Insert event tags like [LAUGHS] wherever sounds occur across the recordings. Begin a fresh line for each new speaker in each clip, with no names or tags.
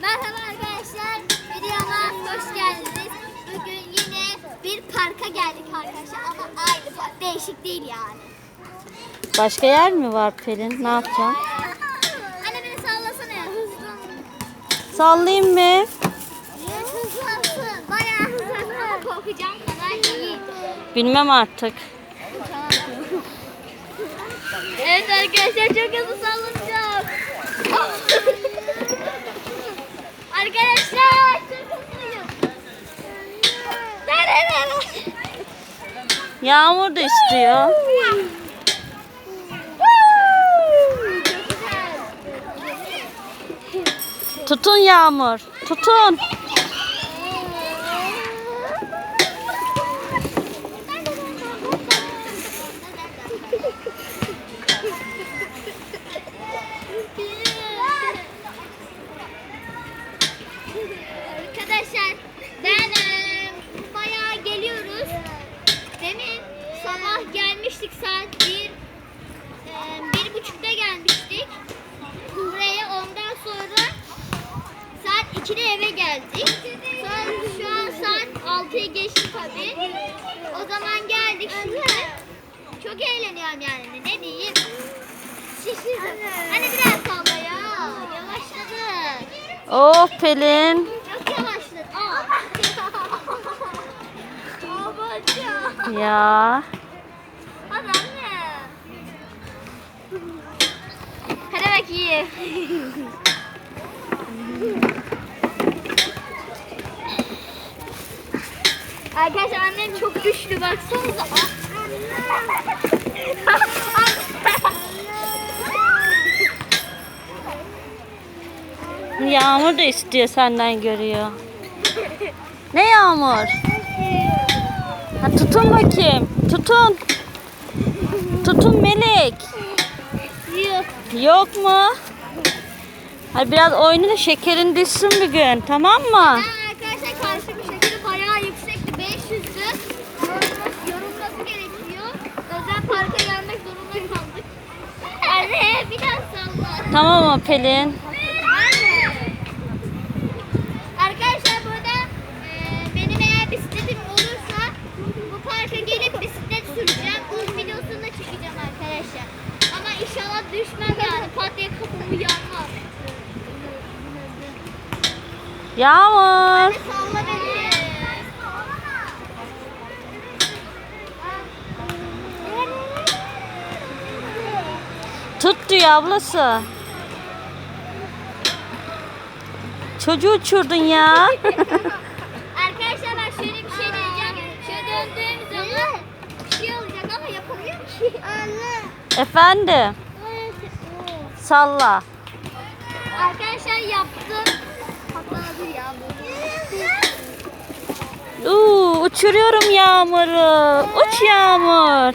Merhaba arkadaşlar, videoma hoş geldiniz. Bugün yine bir parka geldik arkadaşlar ama aynı park, değişik değil yani.
Başka yer mi var Pelin? Ne yapacaksın? [LAUGHS]
Anne beni sallasana ya, hızlı.
Sallayayım mı?
Evet, hızlansın, bayağı hızlansın ama korkacağım kadar değil.
Bilmem artık.
Evet arkadaşlar çok hızlı sallanacağım. [LAUGHS] arkadaşlar?
Yağmur da istiyor. Tutun Yağmur. Tutun.
Arkadaşlar ben eee, bayağı geliyoruz. Demin sabah gelmiştik saat bir, eee, bir buçukta gelmiştik. Buraya ondan sonra saat 2'de eve geldik. Sonra şu an saat 6'yı geçti tabii. O zaman geldik şimdi. Çok eğleniyorum yani ne diyeyim. Şişirdim. Hani biraz salla ya. Yavaşladı.
Oh Pelin.
Çok yavaşladı. Aa. [LAUGHS]
Ya.
Bakayım. Arkadaşlar annem çok güçlü baksanıza.
Yağmur da istiyor senden görüyor. Ne Yağmur? Ha, tutun bakayım. Tutun. Tutun Melek.
Yok.
Yok mu? Hadi biraz oyunu da şekerin düşsün bir gün. Tamam mı?
Ha, arkadaşlar karşı bir şekilde bayağı yüksekti. 500'dü. Yorulması, yorulması gerekiyor. Özel parka gelmek zorunda kaldık. [LAUGHS] Anne bir daha salla.
Tamam mı Pelin? Yağmur.
Salla beni.
Tut diyor ablası. Çocuğu uçurdun ya. [LAUGHS]
Arkadaşlar ben şöyle bir şey diyeceğim. Şöyle döndüğüm zaman bir şey olacak ama yapamıyorum ki. Anne.
Efendim. Salla.
Arkadaşlar yaptım.
Uuu uçuruyorum Yağmur'u. Uç Yağmur.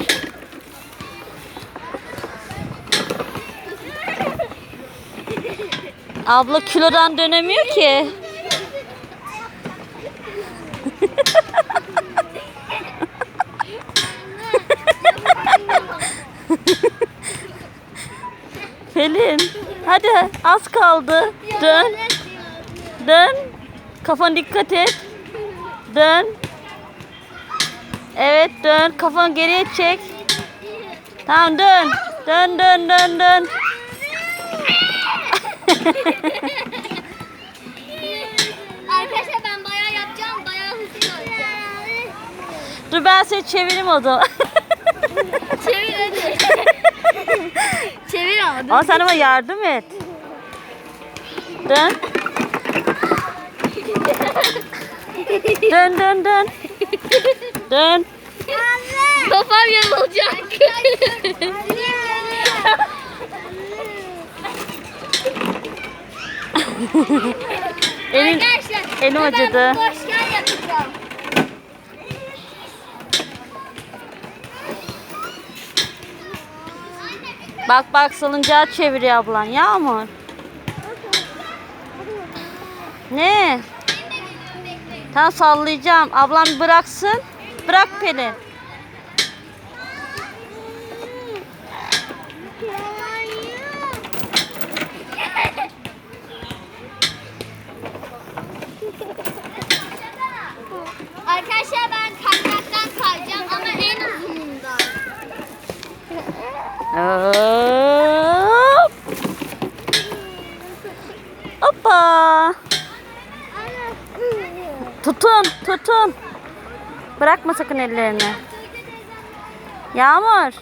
Abla kilodan dönemiyor ki. [LAUGHS] Pelin hadi az kaldı. Dön. Dön. Kafana dikkat et. Dön. Evet dön. Kafanı geriye çek. Tamam dön. Dön dön dön dön.
Arkadaşlar ben bayağı yapacağım. Bayağı hızlı olacağım.
Dur ben seni çevireyim o zaman.
Çevir hadi. [LAUGHS] Çevir ama.
Ama sen ama yardım et. Dön. Dön dön dön. Dön.
Kafam yarılacak.
Elin,
Arkadaşlar
acıdı.
bunu boşken yapacağım.
Bak bak salıncağı çeviriyor ablan. Yağmur. Ne? Tam sallayacağım. Ablam bıraksın. Bırak Pelin. Arkadaşlar ben kaydıraktan kayacağım ama en uzunundan. Tutun, tutun. Bırakma sakın ellerini. Yağmur.